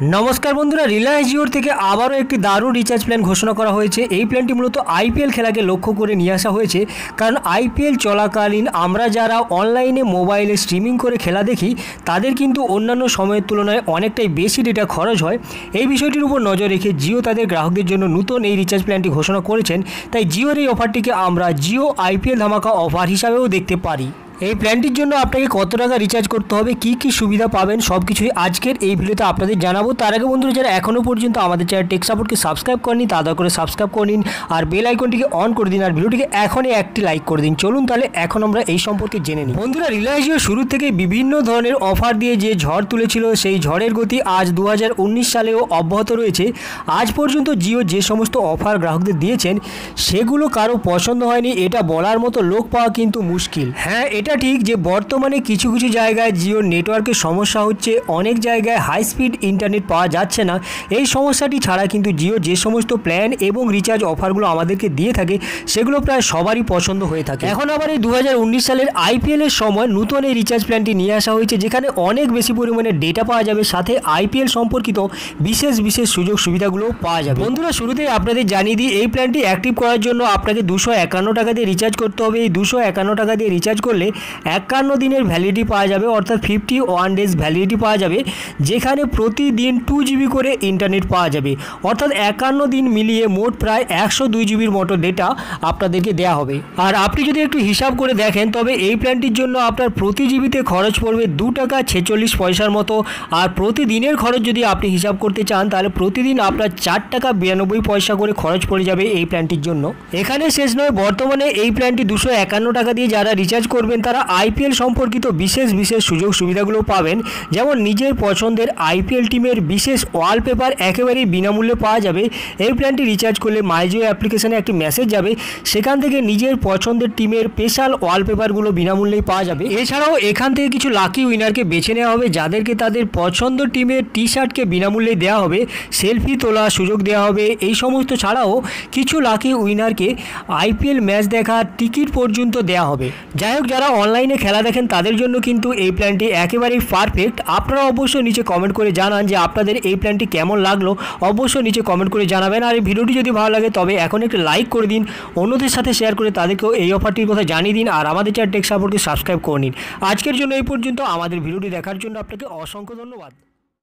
নমস্কার বন্ধুরা রিলায়েন্স জিওর থেকে আবারও একটি দারুণ রিচার্জ প্ল্যান ঘোষণা করা হয়েছে। এই প্ল্যানটি মূলত আইপিএল খেলাকে লক্ষ্য করে নিয়ে আসা হয়েছে। কারণ আইপিএল চলাকালীন আমরা যারা অনলাইনে মোবাইলে স্ট্রিমিং করে খেলা দেখি, তাদের কিন্তু অন্যান্য সময়ের তুলনায় অনেকটাই বেশি ডেটা খরচ হয়। এই বিষয়টির উপর নজর রেখে জিও তাদের গ্রাহকদের জন্য নতুন এই রিচার্জ প্ল্যানটি ঘোষণা করেছেন। তাই জিওর এই অফারটিকে আমরা জিও আইপিএল ধামাকা অফার হিসাবেও দেখতে পারি। এই প্ল্যানটির জন্য আপনাকে কত টাকা রিচার্জ করতে হবে, কি কি সুবিধা পাবেন সব কিছুই আজকের এই ভিডিওতে আপনাদের জানাব। তার আগে বন্ধুরা, যারা এখনও পর্যন্ত আমাদের চ্যানেল টেক সাপোর্টকে সাবস্ক্রাইব করেনি তাদের করে সাবস্ক্রাইব করে নিন আর বেল আইকনটিকে অন করে দিন আর ভিডিওটিকে এখনই একটি লাইক করে দিন। চলুন তাহলে এখন আমরা এই সম্পর্কে জেনে নিই। বন্ধুরা রিলায়েন্স জিও শুরু থেকে বিভিন্ন ধরনের অফার দিয়ে যে ঝড় তুলেছিল, সেই ঝড়ের গতি আজ দু হাজার উনিশ সালেও অব্যাহত রয়েছে। আজ পর্যন্ত জিও যে সমস্ত অফার গ্রাহকদের দিয়েছেন, সেগুলো কারও পছন্দ হয়নি, এটা বলার মতো লোক পাওয়া কিন্তু মুশকিল। হ্যাঁ এটা ঠিক যে বর্তমানে কিছু কিছু জায়গায় জিও নেটওয়ার্কের সমস্যা হচ্ছে, অনেক জায়গায় হাই স্পিড ইন্টারনেট পাওয়া যাচ্ছে না। এই সমস্যাটি ছাড়া কিন্তু জিও যে সমস্ত প্ল্যান এবং রিচার্জ অফারগুলো আমাদেরকে দিয়ে থাকে, সেগুলো প্রায় সবারই পছন্দ হয়ে থাকে। এখন আবার এই দু হাজার উনিশ সালের আইপিএল এর সময় নতুন এই রিচার্জ প্ল্যানটি নিয়ে আসা হয়েছে, যেখানে অনেক বেশি পরিমাণে ডেটা পাওয়া যাবে, সাথে আইপিএল সম্পর্কিত বিশেষ বিশেষ সুযোগ সুবিধাগুলো পাওয়া যাবে। বন্ধুরা, শুরুতেই আপনাদের জানিয়ে দিই, এই প্ল্যানটি অ্যাক্টিভ করার জন্য আপনাকে দুশো একান্ন টাকা দিয়ে রিচার্জ করতে হবে। এই দুশো একান্ন টাকা দিয়ে রিচার্জ করলে একান্ন দিনের ভ্যালিডিটি পাওয়া যাবে, অর্থাৎ ফিফটি ওয়ান ডেজ ভ্যালিডিটি পাওয়া যাবে, যেখানে প্রতিদিন টু জিবি করে ইন্টারনেট পাওয়া যাবে। অর্থাৎ একান্ন দিন মিলিয়ে মোট প্রায় একশো দুই জিবির মতো ডেটা আপনাদেরকে দেওয়া হবে। আর আপনি যদি একটু হিসাব করে দেখেন, তবে এই প্ল্যানটির জন্য আপনার প্রতি জিবিতে খরচ পড়বে দু টাকা ছেচল্লিশ পয়সার মতো। আর প্রতিদিনের খরচ যদি আপনি হিসাব করতে চান, তাহলে প্রতিদিন আপনার চার টাকা বিরানব্বই পয়সা করে খরচ পড়ে যাবে এই প্ল্যানটির জন্য। এখানে শেষ নয়, বর্তমানে এই প্ল্যানটি দুশো একান্ন টাকা দিয়ে যারা রিচার্জ করবেন তারা আইপিএল সম্পর্কিত বিশেষ বিশেষ সুযোগ সুবিধাগুলো পাবেন। যেমন নিজের পছন্দের আইপিএল টিমের বিশেষ ওয়ালপেপার একেবারেই বিনামূল্যে পাওয়া যাবে। এই প্ল্যানটি রিচার্জ করলে মাইজিও অ্যাপ্লিকেশনে একটি মেসেজ যাবে। সেখান থেকে নিজের পছন্দের টিমের স্পেশাল ওয়ালপেপারগুলো বিনামূল্যেই পাওয়া যাবে। এছাড়াও এখান থেকে কিছু লাকি উইনারকে বেছে নেওয়া হবে। যাদেরকে তাদের পছন্দ টিমের টি শার্টকে বিনামূল্যে দেওয়া হবে। সেলফি তোলার সুযোগ দেওয়া হবে। এই সমস্ত ছাড়াও কিছু লাকি উইনারকে আইপিএল ম্যাচ দেখার টিকিট পর্যন্ত দেওয়া হবে। যাই হোক, যারা অনলাইনে খেলা দেখেন, তাদের জন্য কিন্তু এই প্ল্যানটি একেবারেই পারফেক্ট আপনারা অবশ্যই নিচে কমেন্ট করে জানান যে আপনাদের এই প্ল্যানটি কেমন লাগল। অবশ্যই নিচে কমেন্ট করে জানাবেন। আর এই ভিডিওটি যদি ভালো লাগে, তবে এখন একটি লাইক করে দিন। অন্যদের সাথে শেয়ার করে তাদেরকেও এই অফারটির কথা জানিয়ে দিন। আর আমাদের চ্যানেল টেক সাপোর্টকে সাবস্ক্রাইব করে নিন। আজকের জন্য এই পর্যন্ত। আমাদের ভিডিওটি দেখার জন্য আপনাকে অসংখ্য ধন্যবাদ।